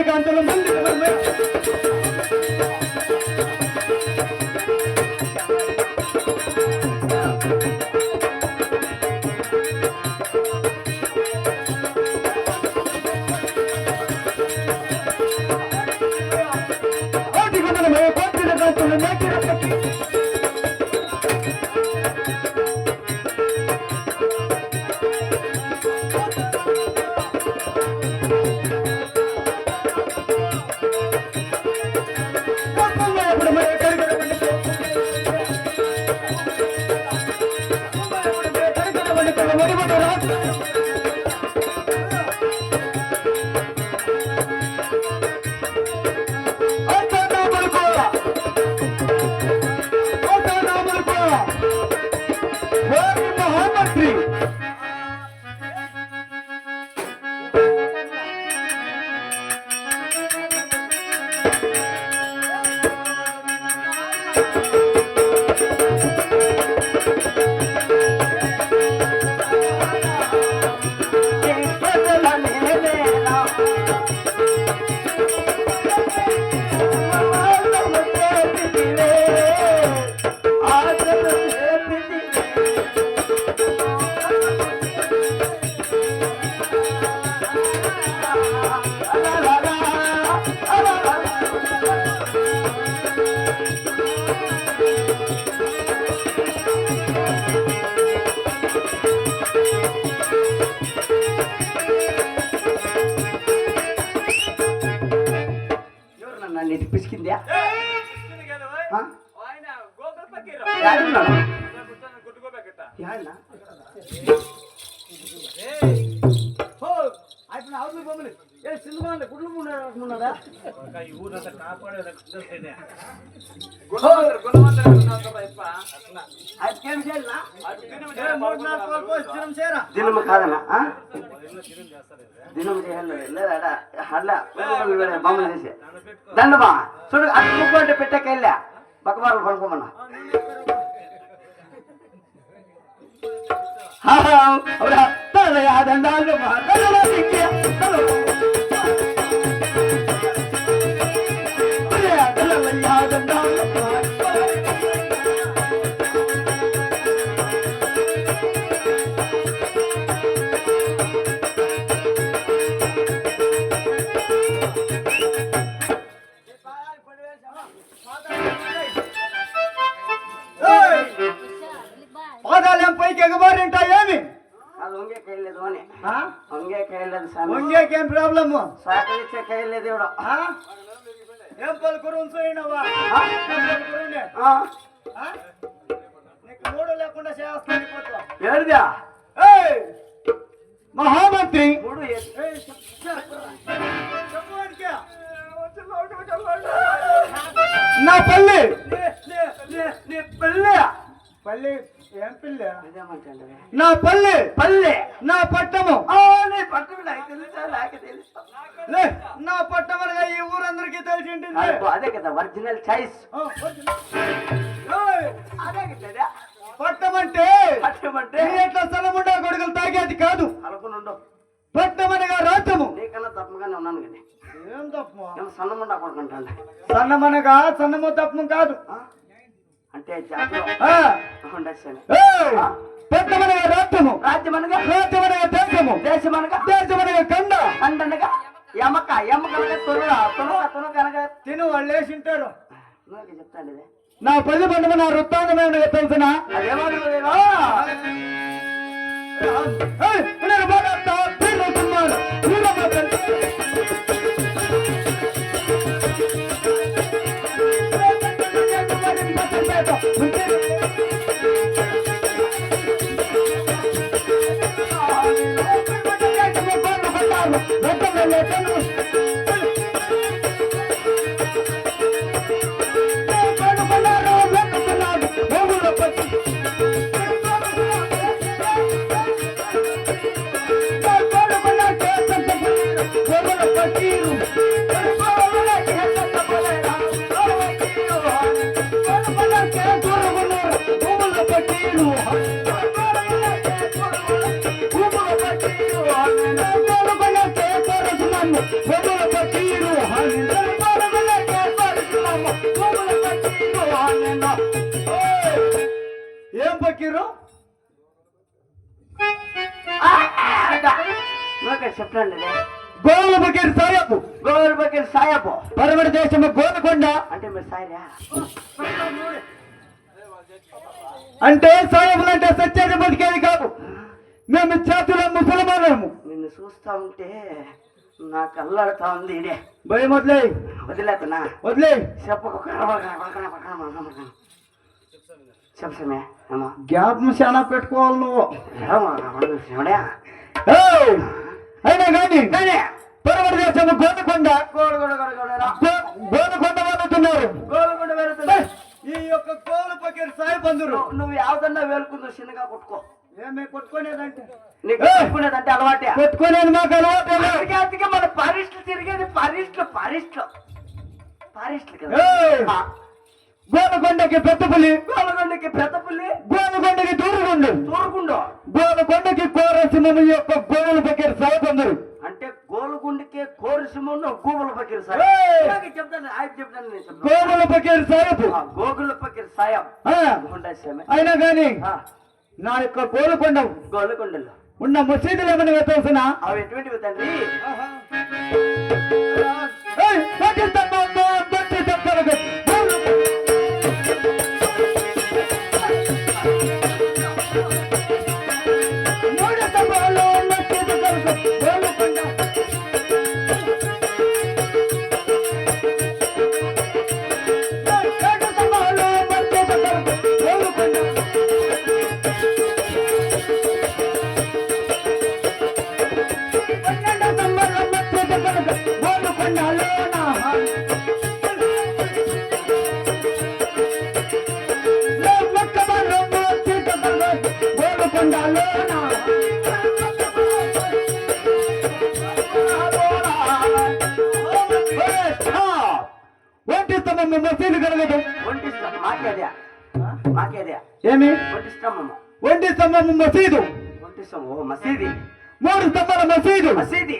எதிர்க்க నన్ను నీటి పిసికిందా ఆ? అయిపోయిన అవతల బొమ్మలు. ఏ, అంటే గుడ్లు ఉన్నాడా ఊరంతా కాపాడే గుణవంతుడు గుణవంతుడు ఉన్నావు ఇప్ప. అయిపోయేం చేయాలనా మూడు నాలుగు పాలు పోసి దినం చేయరా దినము కాదన్నా ఆ? దినము చేయాలి లేదా హల్ల బొమ్మలు చేసి. దండమా? చూడు అటు ముక్కుంటే పెట్టకెళ్ళా పక్కవాళ్ళు పడుకోమన్నా అవునా? தலையாதந்தாலும் వంగేకేం ప్రాబ్లము సహకరించే ఇవిడ? ఏం పలుకురు? నీకు మూడు లేకుండా చేస్తాను. ఏడిదా! మహామంత్రి మూడు. నా పల్లి పల్లె. నా పల్లి పల్లె నా పట్టము. నీ పట్టమనగా ఈ ఊరందరికీ తెలిసి ఉంటుంది అదే కదా ఒరిజినల్ చాయిస్! అదే కదా. పట్టమంటే పట్టమంటే ఎట్లా సలముండా కొడుకులు తాగేది కాదు. అనుకునుండు పట్టమనగా రాజ్యము. నీకన్నా తప్పగానే ఉన్నాను కదా. ఏం తప్పు నేను సన్నముండా కొడుకుంటాను సన్నమనగా సన్నము తప్పు కాదు. అంటే! పట్టమనగా రాజ్యము రాజ్యమనగా రాజ్యమనగా దేశము దేశమనగా దేశమనగా కండ అండనగా ఎమక ఎమకనగా తునక తునక తునకనగా తిను వాళ్ళు చెప్తాను ఇది నా పది బంధువు నా వృత్తాంతమేమనగా తెలిసిన అదేమో చెప్పండి గోవుల పకీర్ సాయపు గోల్ బకీర్ సాయబు పరమటి దేశము గోనకొండ అంటే మీరు సాయరా అంటే సాయబులు అంటే సత్యాన్ని బతికేది కాదు మేము చేతుల ముసలమానము నిన్ను చూస్తా ఉంటే నాకు అల్లాడుతా ఉంది ఇదే భయం వదిలే వదిలేతనా వదిలే చెప్పకు చెప్పసమే ఏమో జ్ఞాపకం చాలా పెట్టుకోవాలి నువ్వు కానీ పరమటి దేశము గోనకొండ గోనకొండ వెళ్తుంది ఈ యొక్క గోవుల పకీర్ సాయబ్ అందరు నువ్వు యావదన్నా వేలుకుందో చిన్నగా కొట్టుకో. ఏమే కొట్టుకునేదంటే? నీకు ఏయ్! కొట్టుకునేదంటే అలవాటే. కొట్టుకునేది మాకు అలవాటు అందుకే మన పారిస్టులు తిరిగేది పారిస్టులు పారిస్టులు పారిస్టులు! కదా. గోనకొండకి పెద్ద పులి గోలగొండకి పెద్ద పుల్లి గోనకొండకి దూరుగుండు తూరుకుండు గోనకొండకి కోరసింహము యొక్క గోవుల పకీర్ సాయబ్ అందరు అంటే గోలుగుండికే కోరిసిమును గూగుల్ పకీర్! ఇలాగే చెప్తాను ఆయన చెప్తాను గోగుల్ పకీర్ సాయం. ఆ, గుండా శ్రమ. అయినా కానీ నా యొక్క గోలుకొండ గోలుగొండలు ఉన్న మసీదులు ఏమైనా తెలుసునా అవి ఎటువంటివి తండ్రి? ఏయ్, గోలుకొండలోన. ఏయ్, స్టాప్. ఒంటి స్తంభం మసీదు కలగదు ఒంటి స్తంభం మాకేదే మాకేదే ఏమి ఒంటి స్తంభము ఒంటి స్తంభం మసీదు ఒంటి స్తంభం ఓ మసీది మూడు స్తంభాల మసీదు మసీది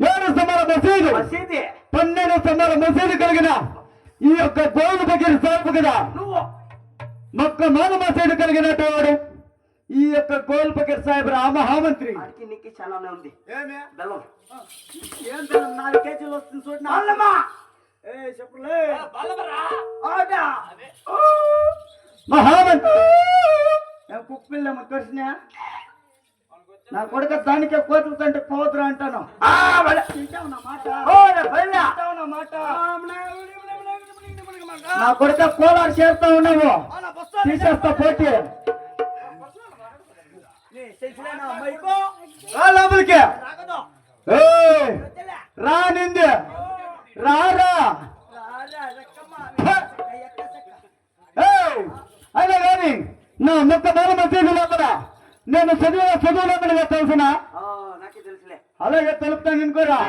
ఏడు స్తంభాల మసీదు మసీది పన్నెండు స్తంభాల మసీదు కలిగిన ఈ యొక్క గోలు బగిరి సాపు కదా నువ్వు మొక్క మాన మసీదు కలిగినట్టు వాడు ఈ యొక్క గోల్ బగిరి సాహెబ్ మహామంత్రి వాడికి నీకు చాలానే ఉంది ఏమే బెల్లం ఏం తెలియదు, నాలుగు కేజీలు వస్తుంది చూడండి అల్లమా ఏ చెప్పులే ఆడా మహామంత్రి నేను కుక్క పిల్ల కృష్ణ నా కొడుక దానికే కోతులు అంటే పోతురు అంటాను నా మాట ఓ నా బల్ల వింటావు నా మాట నా కొడుక కోలారు చేస్తా ఉన్నావు తీసేస్తా పోటీ రా లోపలికి. రానింది రారా అయినా కానీ నా మొక్క బాల లోపల. నేను చదివిన చదువులో తెలుసునా? అలాగే తెలుపుతాను ఇంకోరా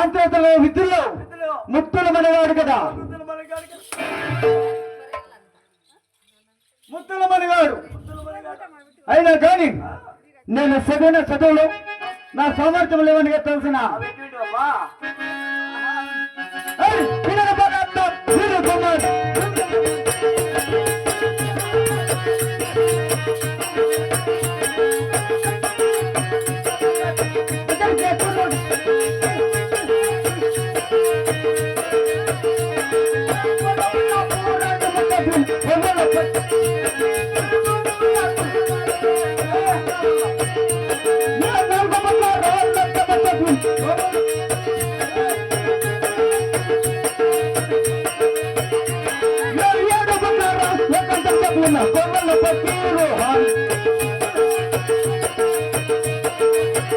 ఆసమంతుడు అంతేతలో విద్యలో ఇందులో ముక్తుల మనవాడు కదా. ముత్తుల మనగాడు. అయినా కానీ నేను చదివిన చదువులు నా సామర్థ్యం లేవని తెలిసిన. కుమార్.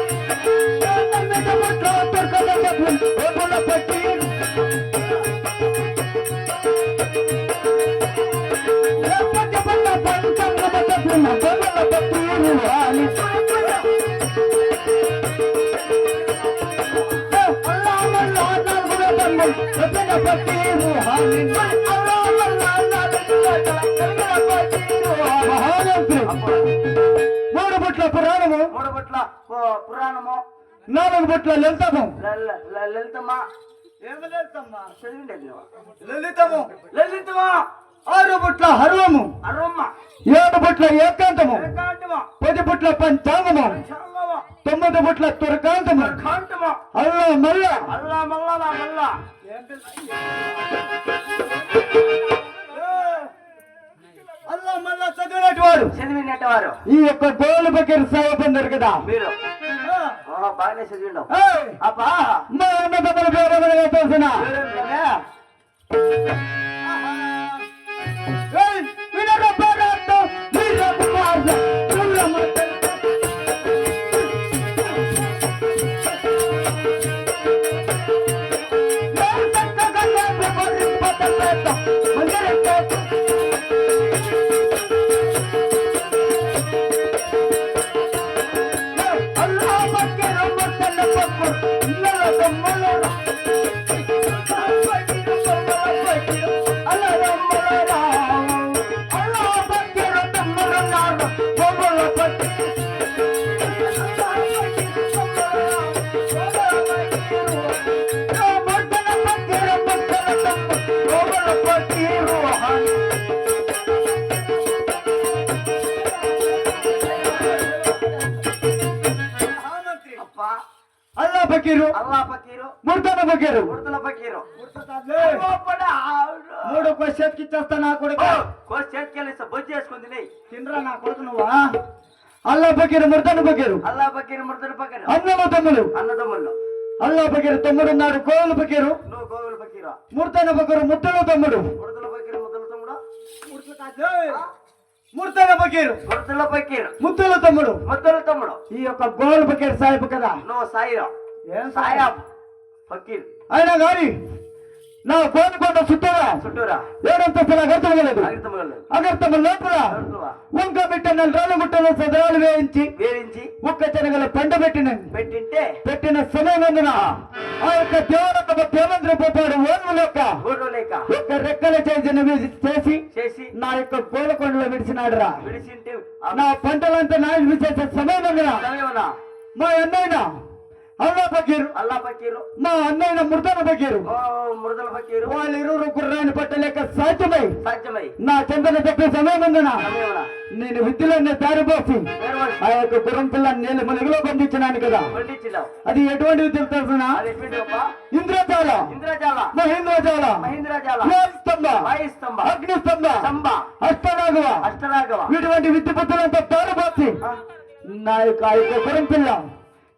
Thank you. మూడు బుట్ల పు- పురాణము. నాలుగు బుట్ల లలితము. లలితమ్మ ఏమి లలితమ్మ చదివిండేది నువ్వు లలితము. లలితమ్మ ఆరు బుట్ల హర్వము. అరుమ్మ. ఏడు బుట్ల ఏకాంతము. పది బుట్ల పంచాంగము. చంగమ తొమ్మిది బుట్ల తురకాంతము. కాంతమ అల్ల మల్ల. అల్లా మల్లా మల్లా. అల్ల మల్ల చదివినట్టు వాడు. చదివినట్టు వారు ఈ యొక్క గోలు బకెర్ కదా మీరు. బాగానే చదివిండవు ఏయ్! అబ్బా. మా అన్నదమ్ముల పేరు ఎవరిగా తెలిసిన అల్లా బకీరు అల్లా పకీరు ముర్తన బకీరు ఉడతల పకీరు మూడు క్వశ్చన్ ఇచ్చేస్తా నా కొడుకు కోసి చేతికెళ్ళి బొజ్జు చేసుకుంది నీ తినరా నా కొడుకు నువ్వా అల్లా బకీరు ముర్తన బకీరు అల్లా పకీరు మృతుల పకీరు అన్నము తమ్ముడు అన్నదమ్ముళ్ళు అల్లా బకీరు తమ్ముడు ఉన్నాడు కోవులు బకీరు నువ్వు గోగులు పకీరు ముర్తన బకీరు ముత్తలు తమ్ముడు ఉడతల పకీరు ముద్దుల తమ్ముడు ముర్తన బకీరు ఉడతల పకీరు ముత్తుల తమ్ముడు ముద్దుల తమ్ముడు ఈ యొక్క గోల్ బకీర్ సాహిబ్ కదా నువ్వు సాయిరావు ఏం సాయాబ్ ఫకీర్. అయినా గాని నా కోనుకొండ చుట్టూరా? చుట్టూరా? ఏడంతస్తుల అగర్తమలేదు అగితములు అగర్తమ లోపల వంక పెట్టిన రాళ్ళ గుట్టలో సదరాలు వేయించి వేరించి ఒక్క శనగల పంట పెట్టిన పెట్టింటే పెట్టిన సమయమందున ఆ యొక్క దేవరత్న దేవేంద్ర పోతాడు ఓర్వు లేక గూడు లేక ఒక్క రెక్కల చేసిన చేసి చేసి నా యొక్క గోలకొండలో విడిచినాడు రా విడిచింటే నా పంటలంతా నాశనం విడిచేసే సమయమందున మా అన్నయ్య అల్లా బకీరు అల్లా పకీరు మా అన్నయ్య మృతన బకీరు ఓ మృదుల పకీరు వాళ్ళు ఇరువురు గుర్రాన్ని పట్టలేక సాధ్యమై సాధ్యమై. నా చెంతన చెప్పే సమయమందున సమయమున? నేను విద్యలోనే దారిపోసి ఆ యొక్క గుర్రం పిల్ల నేను ములుగులో బంధించినాను కదా. అది ఎటువంటి విద్యలు తెలుసునా గొప్ప ఇంద్రజాల. ఇంద్రజాల. మహేంద్రజాల. మహేంద్రజాల. స్తంభ వాయుస్తంభ అగ్నిస్తంభ. స్తంభ. అష్టనాగవ. అష్టరాఘవ ఇటువంటి విద్య బుద్ధులంతా దారిపోసి నా యొక్క ఆ యొక్క గుర్రం పిల్ల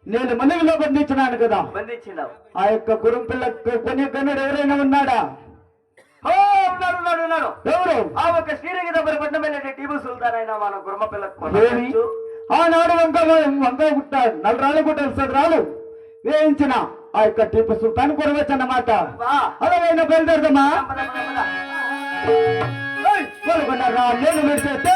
నేను ములుగులో బంధించినాను కదా. బంధించినావు. ఆ యొక్క గుర్రం పిల్ల కొని కన్నుడు ఎవరైనా ఉన్నాడా? ఎవరు? ఆ ఒక శ్రీరంగ సుల్తాన్ అయినా మన గుర్మ ఆనాడు వంక వంక గుట్ట నల్లరాళ్ళు గుట్ట సదరాలు వేయించిన ఆ యొక్క టీపు సుల్తాన్ కొరవచ్చు అన్నమాట అలాగైనా బయలుదేరదమ్మా. నేను పెడితే